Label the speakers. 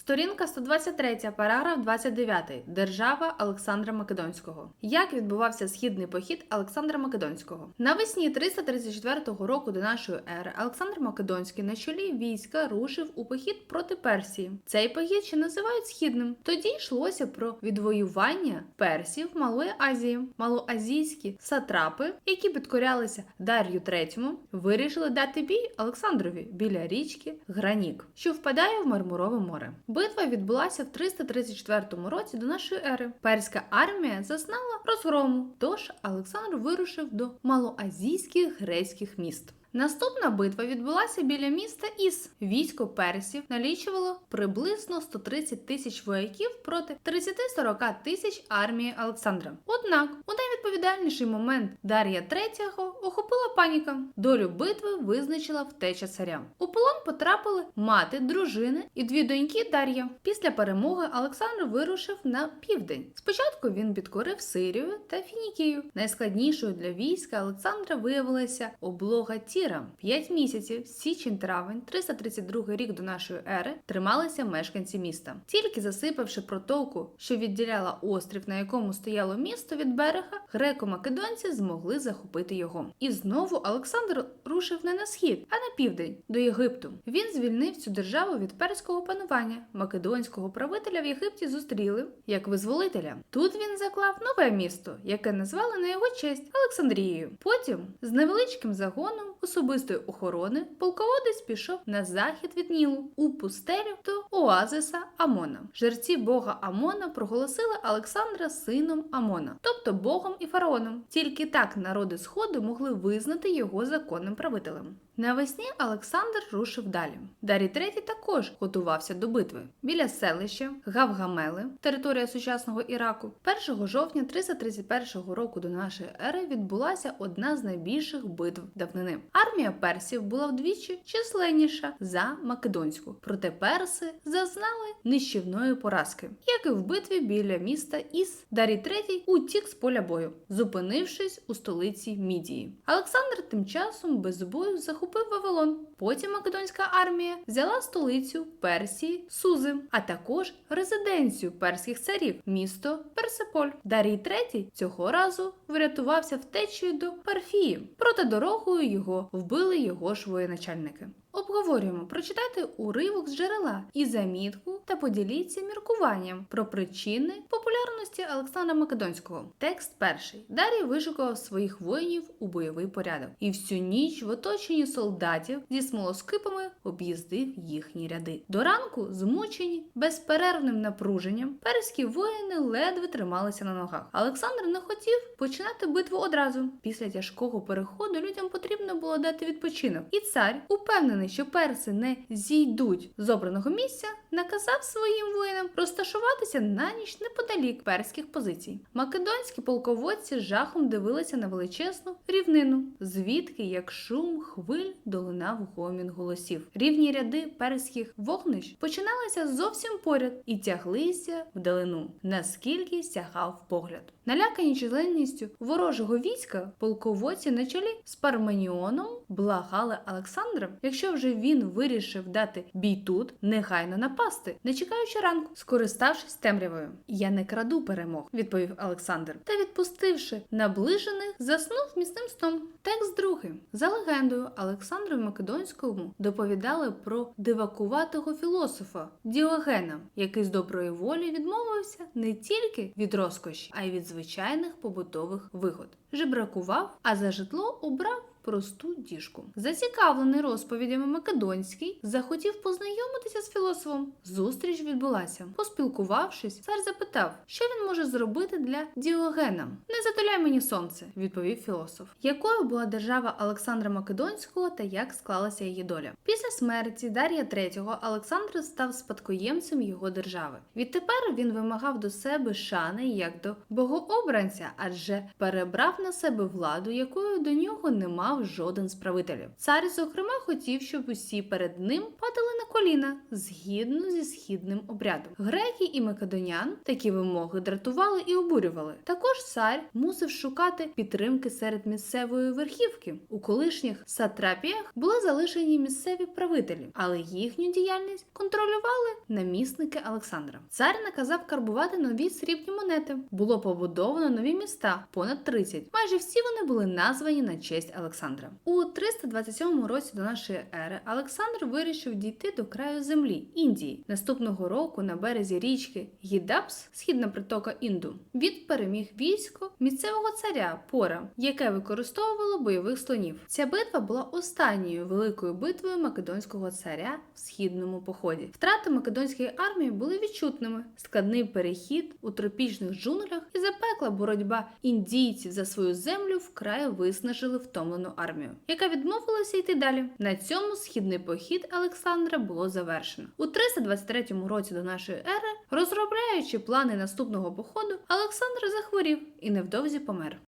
Speaker 1: Сторінка 123, параграф 29. Держава Олександра Македонського. Як відбувався східний похід Олександра Македонського? Навесні 334 року до нашої ери Олександр Македонський на чолі війська рушив у похід проти Персії. Цей похід ще називають східним. Тоді йшлося про відвоювання персів Малої Азії. Малоазійські сатрапи, які підкорялися Дар'ю III, вирішили дати бій Олександрові біля річки Гранік, що впадає в Мармурове море. Битва відбулася в 334 році до нашої ери. Перська армія зазнала розгрому, тож Олександр вирушив до малоазійських грецьких міст. Наступна битва відбулася біля міста Іс. Військо персів налічувало приблизно 130 тисяч вояків проти 30-40 тисяч армії Олександра. Однак у найвідповідальніший момент Дар'я III охопила паніка. Долю битви визначила втеча царя. У полон потрапили мати, дружини і дві доньки Дар'я. Після перемоги Олександр вирушив на південь. Спочатку він підкорив Сирію та Фінікію. Найскладнішою для війська Олександра виявилася облога Тіра. П'ять місяців, січень-травень, 332 рік до нашої ери, трималися мешканці міста. Тільки засипавши протоку, що відділяла острів, на якому стояло місто від берега, греко-македонці змогли захопити його. І знову Олександр рушив не на схід, а на південь до Єгипту. Він звільнив цю державу від перського панування. Македонського правителя в Єгипті зустріли як визволителя. Тут він заклав нове місто, яке назвали на його честь Олександрією. Потім з невеличким загоном особистої охорони полководець пішов на захід від Нілу у пустелю до Оазиса Амона. Жерці бога Амона проголосили Олександра сином Амона, тобто богом і фараоном. Тільки так народи Сходу могли визнати його законним правителем. Навесні Олександр рушив далі. Дарій III також готувався до битви. Біля селища Гавгамели, територія сучасного Іраку, 1 жовтня 331 року до нашої ери відбулася одна з найбільших битв давнини. Армія персів була вдвічі численніша за македонську, проте перси зазнали нищівної поразки, як і в битві біля міста Іс. Дарій III утік з поля бою, зупинившись у столиці Мідії. Олександр тим часом без бою захопив Вавилон. Потім македонська армія взяла столицю Персії Сузи, а також резиденцію перських царів, місто Персеполь. Дарій III цього разу врятувався втечею до Парфії. Проте дорогою його вбили його ж воєначальники. Обговорюємо, прочитайте уривок з джерела і замітку та поділіться міркуванням про причини популярності Олександра Македонського. Текст перший. Дарій вишукував своїх воїнів у бойовий порядок і всю ніч в оточенні солдатів зі смолоскипами об'їздив їхні ряди. До ранку, змучені безперервним напруженням, перські воїни ледве трималися на ногах. Олександр не хотів починати битву одразу. Після тяжкого переходу людям потрібно було дати відпочинок, і цар, упевнений, що перси не зійдуть з обраного місця, наказав своїм воїнам розташуватися на ніч неподалік перських позицій. Македонські полководці жахом дивилися на величезну рівнину, звідки, як шум хвиль, долинав гомін голосів. Рівні ряди перських вогнищ починалися зовсім поряд і тяглися вдалину, наскільки сягав погляд. Налякані численністю ворожого війська, полководці на чолі з Парменіоном благали Олександра, якщо вже він вирішив дати бій тут, негайно напасти, не чекаючи ранку, скориставшись темрявою. Я не краду перемог, відповів Олександр. Та відпустивши наближених, заснув міцним сном. Текст другий. За легендою, Олександру Македонському доповідали про дивакуватого філософа Діогена, який з доброї волі відмовився не тільки від розкоші, а й від звичайних побутових вигод. Жебракував, а за житло обрав просту діжку. Зацікавлений розповідями Македонський захотів познайомитися з філософом. Зустріч відбулася. Поспілкувавшись, цар запитав, що він може зробити для Діогена. Не затуляй мені сонце, відповів філософ. Якою була держава Олександра Македонського та як склалася її доля? Після смерті Дар'я III Олександр став спадкоємцем його держави. Відтепер він вимагав до себе шани як до богообранця, адже перебрав на себе владу, якою до нього не мав мав жоден з правителів. Цар, зокрема, хотів, щоб усі перед ним падали на коліна згідно зі східним обрядом. Греки і македонян такі вимоги дратували і обурювали. Також цар мусив шукати підтримки серед місцевої верхівки. У колишніх сатрапіях були залишені місцеві правителі, але їхню діяльність контролювали намісники Олександра. Цар наказав карбувати нові срібні монети. Було побудовано нові міста, понад 30. Майже всі вони були названі на честь Олександра. У 327 році до нашої ери Олександр вирішив дійти до краю землі Індії. Наступного року на березі річки Гідапс, східна притока Інду, він переміг військо місцевого царя Пора, яке використовувало бойових слонів. Ця битва була останньою великою битвою македонського царя в східному поході. Втрати македонської армії були відчутними. Складний перехід у тропічних джунглях і запекла боротьба індійців за свою землю вкрай виснажили втомлену армію, яка відмовилася йти далі. На цьому східний похід Олександра було завершено. У 323 році до нашої ери, розробляючи плани наступного походу, Олександр захворів і невдовзі помер.